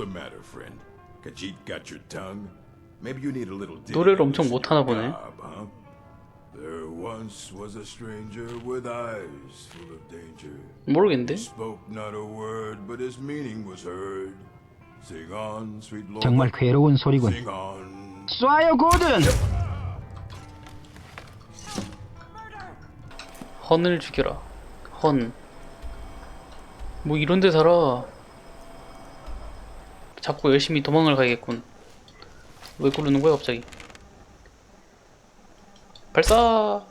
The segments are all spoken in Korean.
the matter, friend? Khajiit got your tongue? Maybe you need a little digging 노래를 엄청 your 못하나 보네. huh? There once was a stranger with eyes full of danger. 모르겠는데? Spoke not a word, but his meaning was heard. Sing on, sweet Lord. 정말 괴로운 소리군. Sing on. 쏴요 고든. 헌을 죽여라. 헌. 뭐 이런 데 살아. 자꾸 열심히 도망을 가야겠군. 왜 그러는 거야 갑자기? 발사!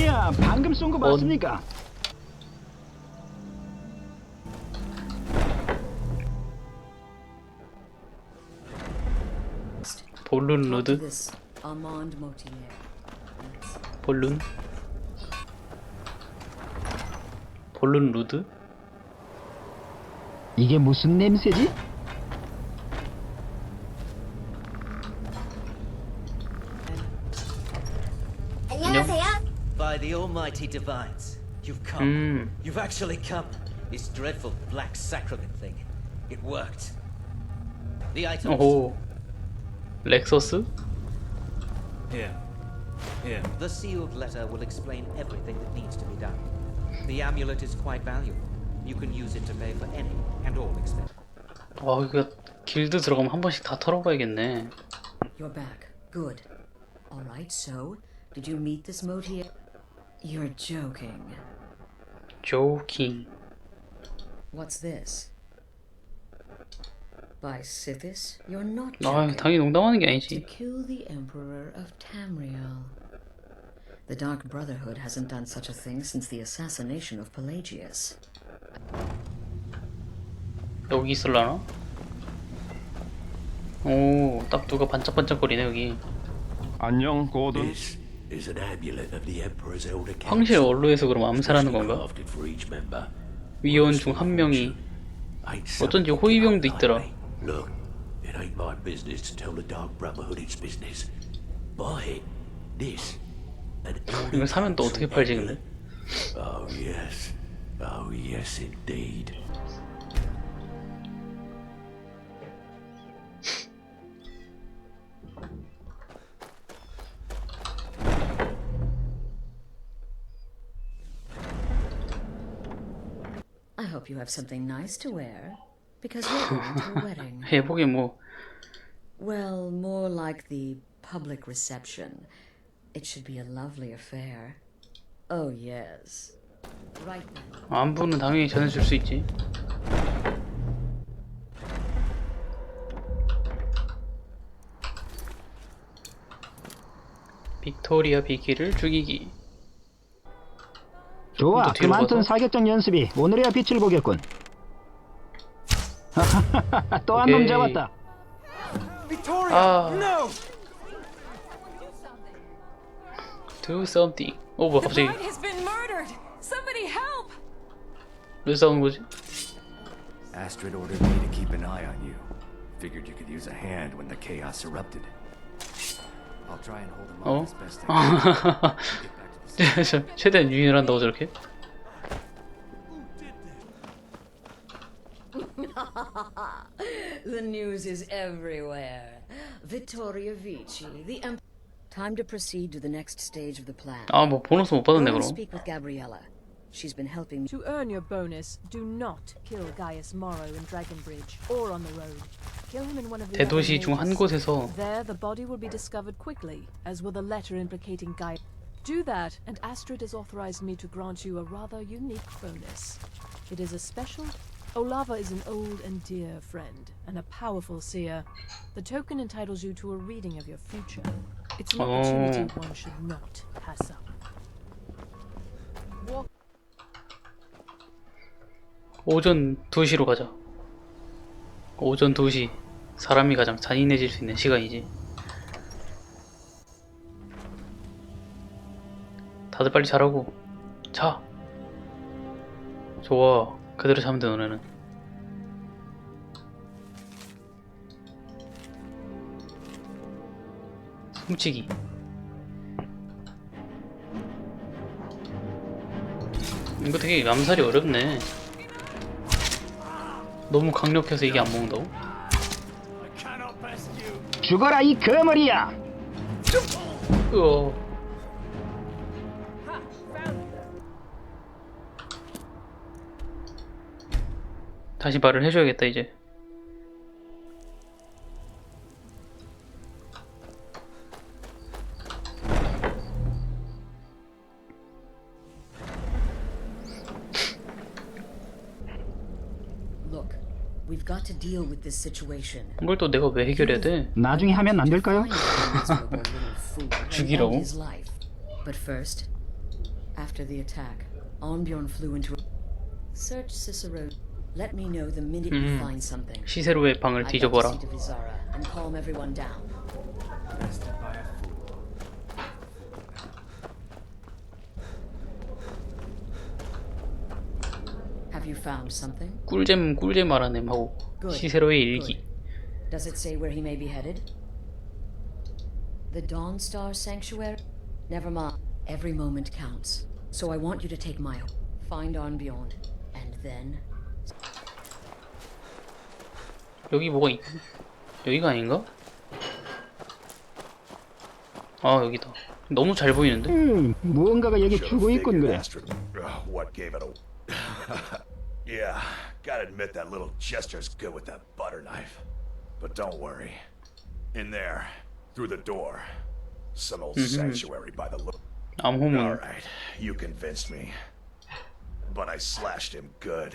이야 방금 쏜 거 맞습니까? 볼룬 Motier. 볼룬? 볼룬 루드? 이게 무슨 냄새지? the almighty divines, you've come. 음, You've actually come. This dreadful black sacrament thing. It worked. The items. 오호. 렉서스? Here. Here. The sealed letter will explain everything that needs to be done. The amulet is quite valuable. You can use it to pay for any and all expenses. 와, 이거 길드 들어가면 한 번씩 다 털어봐야겠네. You're back. Good. All right. So, did you meet this Motier? You're joking. 조킹. What's this? By Sithis? You're not 아, joking. 당연히 농담하는 게 To 아니지. kill the Emperor of Tamriel. The Dark Brotherhood hasn't done such a thing since the assassination of Pelagius. 여기 있을라나? 오, 딱 누가 반짝반짝거리네 여기. 안녕 고든. This is an amulet of the Emperor's elder 황실 council. 원로에서 그럼 암살하는 건가? Crafted for each member. 위원 중 한 명이 어쩐지 호위병도 있더라. Look, it ain't my business to tell the Dark Brotherhood its business. Buy it. This. An elder 이걸 사면 또 어떻게 팔지 근데? Oh yes. Oh yes indeed. I hope you have something nice to wear. Because we're going to a wedding. 해보게 뭐 Well, more like the public reception. It should be a lovely affair. Oh, yes. Right then. 안부는 당연히 전해줄 수 있지. 빅토리아 비키를 죽이기. 좋아 또 뒤로 그만둔 가서? 사격장 연습이 오늘이야 빛을 보겠군. 또 한 놈 오케이. 잡았다. 아. Do something. 어 뭐야 갑자기 bride has been murdered! Somebody help! 왜 싸우는 거지? Astrid ordered me to keep an eye on you. Figured you could use a hand when the chaos erupted. I'll try and hold him 어? off as best I can. Get back. 최대한 유인을 한다고 저렇게? The news is everywhere. Vittoria Vici, the Emperor. Time to proceed to the next stage of the plan. 아 뭐 보너스 못 Go 받았네 and 그럼. speak with Gabriella. She's been helping me. To earn your bonus, do not kill Gaius Morrow in Dragonbridge or on the road. Kill him in one of the other 대도시 중 한 mages. 곳에서 There, the body will be discovered quickly, as will the letter implicating Gaius. Do that, and Astrid has authorized me to grant you a rather unique bonus. It is a special. Olava is an old and dear friend, and a powerful seer. The token entitles you to a reading of your future. It's an opportunity Oh. one should not pass up. Walk 오전 2시로 가자. 오전 2시. 사람이 가장 잔인해질 수 있는 시간이지. 다들 빨리 자라고. 자. 좋아. 그대로 자면 돼, 너네는. 훔치기. 이거 되게 암살이 어렵네. 너무 강력해서 이게 안 먹는다고? 죽어라 이 거머리야. 으어 다시 말을 해줘야겠다 이제 Look, we've got to deal with this situation. 이걸 또 내가 왜 해결해야 돼? 나중에 하면 안 될까요? 죽이라고? His life. But first, after the attack, Onbjorn flew into. Search Cicero. Let me know the minute you 음. find something. 시세로의 방을 I've got to 뒤져봐라 see to Vizara and calm everyone down. Have you found something? 꿀잼 꿀잼 알아냄 하고 시세로의 일기 Does it say where he may be headed? The Dawnstar Sanctuary? Never mind. Every moment counts. So I want you to take my find Onbjorn, and then 여기 뭐가 있... 여기가 아닌가? 아 여기다 너무 잘 보이는데? 음, 무언가가 여기 죽어 있군 그래. What gave it a. yeah, gotta admit that little gesture's good with that butter knife. But don't worry. In there, through the door, some old sanctuary by the look. 암호문 Alright, you convinced me. But I slashed him good.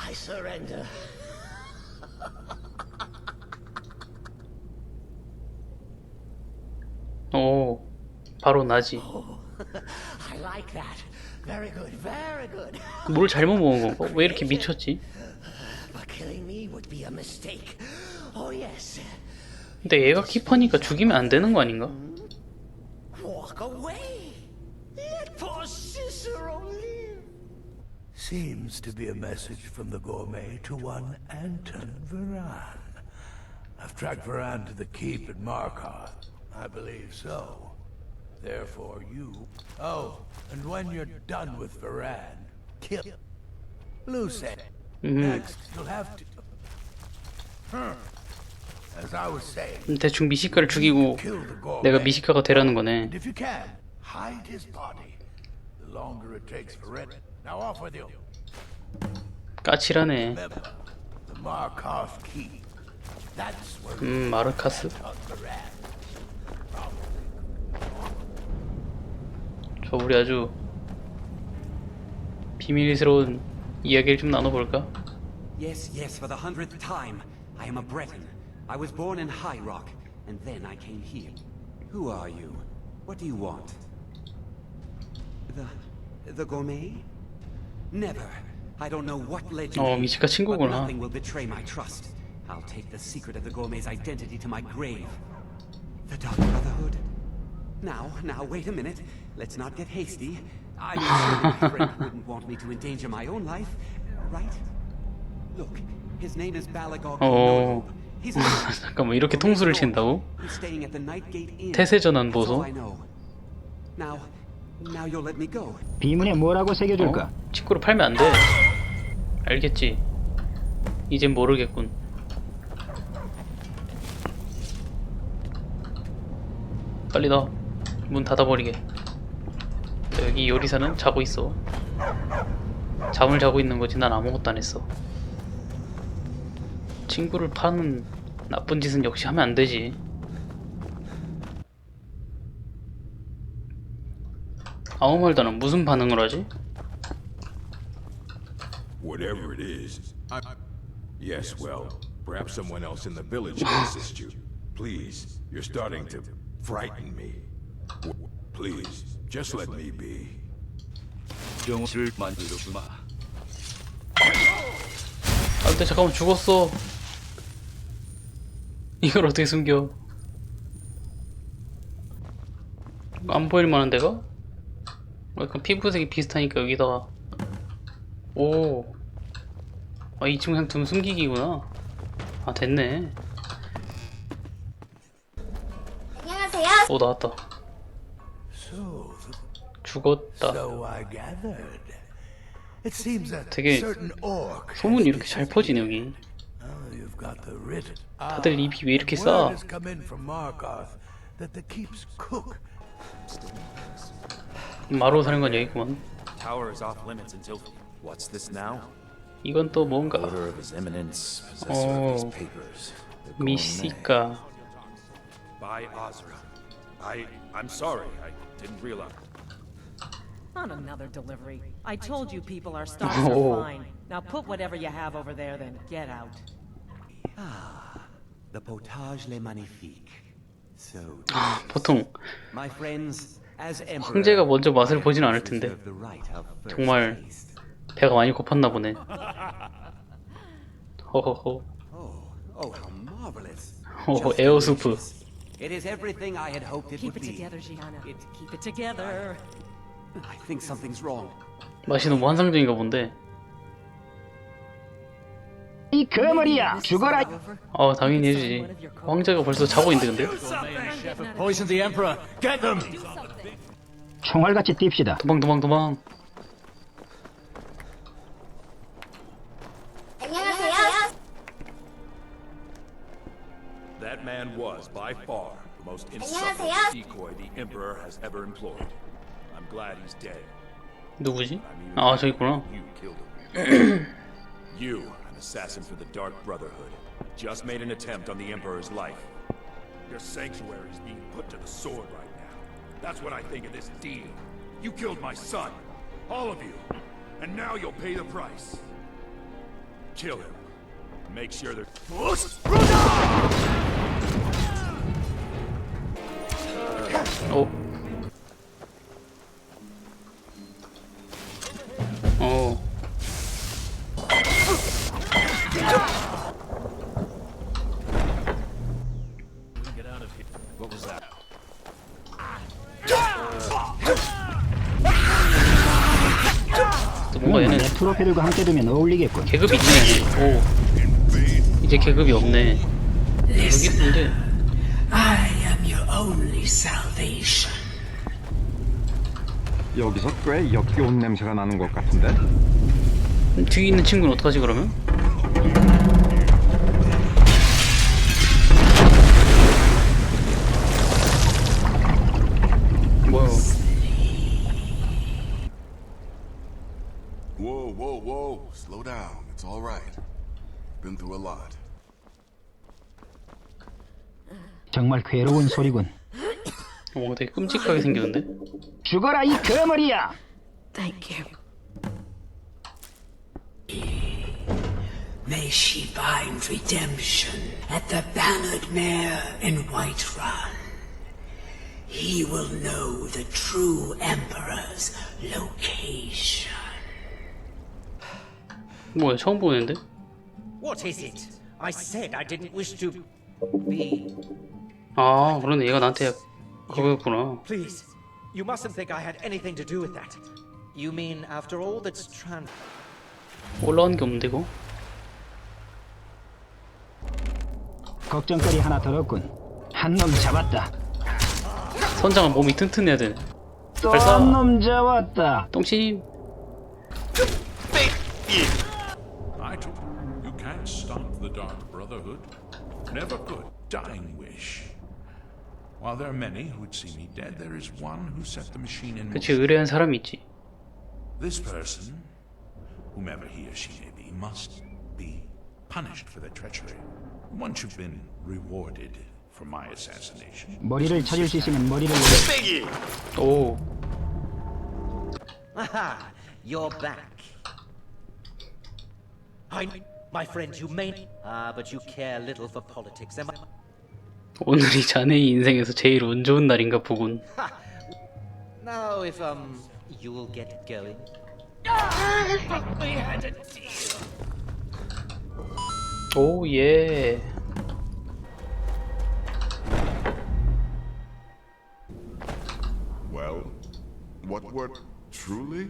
어. I surrender. 어, 바로 나지 I like that. Very good, very good. 뭘 잘못 먹은 건가? 왜 이렇게 미쳤지? But killing me would be a mistake. Oh, yes. 근데 얘가 키퍼니까 죽이면 안 되는 거 아닌가? Walk away. Seems to be a message from the gourmet to one Anton Varan. I've tracked Varan to the keep at Markarth. I believe so. Therefore, you. Oh, and when you're done with Varan, kill. Luce. Next, you'll have to. Hmm. As I was saying, 대충 미시카를 죽이고 kill the gourmet. 내가 미시카가 되라는 거네 And if you can, hide his body. The longer it takes for it. Now off with you. 까칠하네 Remember, the Markarth Keep. That's where 음 마르카스? the rat. 저 우리 아주 비밀스러운 이야기를 좀 나눠볼까? Yes, yes, for the hundredth time. I am a Breton. I was born in High Rock, and then I came here. Who are you? What do you want? The... the gourmet? Never. I don't know what led you 어, 미치카 친구구나. nothing will betray my trust. I'll take the secret of the gourmet's identity to my grave. The Dark Brotherhood? Now, now, wait a minute. Let's not get hasty. Friend wouldn't want me to endanger my own life, right? Look, his name is Balagog 어... He's 잠깐만 이렇게 통수를 친다고? 태세 전환 That's all 보소? I. Now, now you'll let me go. 비문에 뭐라고 새겨줄까? 어? 친구를 팔면 안 돼. 알겠지? 이젠 모르겠군. 빨리 넣어. 문 닫아버리게. 자, 여기 요리사는 자고 있어. 잠을 자고 있는 거지. 난 아무것도 안 했어. 친구를 파는 나쁜 짓은 역시 하면 안 되지. 아무 말도 안 하면 무슨 반응을 하지? Whatever it is, I. Yes, well, perhaps someone else in the village can assist you. Please, you're starting to frighten me. Please, just let me be. 아 근데 잠깐만 죽었어 이걸 어떻게 숨겨? 안 보일 만한 데가? 약간 피부색이 비슷하니까 여기다가 오. 아, 이 친구 그냥 좀 숨기기구나. 아, 됐네. 안녕하세요. 오, 나왔다. 죽었다. 되게 소문이 이렇게 잘 퍼지네, 여기. 다들 입이 왜 이렇게 싸? 마로 사령관 여기구만. Tower is off limits until. What's this now? 이건 또 뭔가. Order of His Eminence, possessor of these 오. papers. The gourmet. 미시까. By Azra. I I'm sorry. I didn't realize. On another delivery. I told you people our stocks are Oh. fine. Now put whatever you have over there, then get out. The potage le magnifique. So, 아, 보통 my friends, as emperor, 황제가 먼저 맛을 보진 않을 텐데. reserved the right of first 정말. 배가 많이 고팠나 보네. 허허허. Oh, oh, how marvelous! 오, Just 에어 수프. delicious. It is everything I had hoped it Keep would it be. together, Gianna. Keep it together. I think something's wrong. 맛이 너무 환상적인가 본데. 이 거머리야 죽어라 어, 당연히 해주지. 황제가 벌써 자고 있는데, 근데? Poison the Emperor! Get them! 총알같이 뜁시다 도망, 도망, 도망. 안녕하세요. That man was by far the most 안녕하세요. insufferable decoy the Emperor has ever employed. I'm glad he's dead. 누구지? 아, 저기 있구나. You killed him. you, an assassin for the Dark Brotherhood, just made an attempt on the Emperor's life. Your sanctuary is being put to the sword right now. That's what I think of this deal. You killed my son, all of you, and now you'll pay the price. Kill him. Make sure they're. 어. 또 뭔가 얘는 트로피들과 함께 두면 어울리겠군 계급이 있네. 오. 이제 계급이 없네. 여기 있는데. I am your only salvation. 여기서 꽤 역겨운 냄새가 나는 것 같은데? 뒤에 있는 친구는 어떡하지 그러면? Whoa, whoa, whoa. Slow down. It's all right. Been through a lot. 정말 괴로운 소리군 어, 되게 끔찍하게 생겼는데? 죽어라 이 거머리야 Thank you. May she find redemption at the bannered mare in Whiterun. He will know the true Emperor's location. 뭐야 처음 보는데? What is it? I said I didn't wish to be. 아 그러네 얘가 나한테 그거였구나. Please, you mustn't think I had anything to do with that. You mean after all that's trans? 올라간 게 없는데 이거? 걱정거리 하나 덜 없군 한 놈 잡았다 선장은 몸이 튼튼해야 돼. 또 발사. 한 놈 잡았다 똥침. I Dark Brotherhood. Never could. Dying wish. While there are many who'd see me dead, there is one who set the machine in 그치 motion. 의뢰한 사람이 있지. This person, whomever he or she may be, must be punished for their treachery. Once you've been rewarded for my assassination. 머리를 찾을 수 있으면 머리를 오. Aha! You're back. I, my friend, you may... Ah, but you care little for politics, am I? 오늘이 자네의 인생에서 제일 운 좋은 날인가 보군. Now if um you'll get going. we had a deal. Oh yeah. Well, what were truly?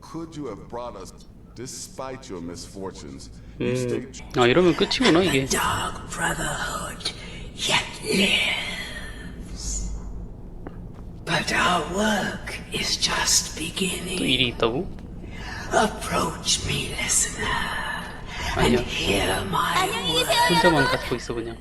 Could you have brought us despite your misfortunes? You 음, stayed 아 이러면 끝이구나 이게. Dark Brotherhood yet lives. But our work is just 또 beginning. 일이 있다고? Approach me, listener, 아니야. and hear my 혼자만 갖고 있어 그냥.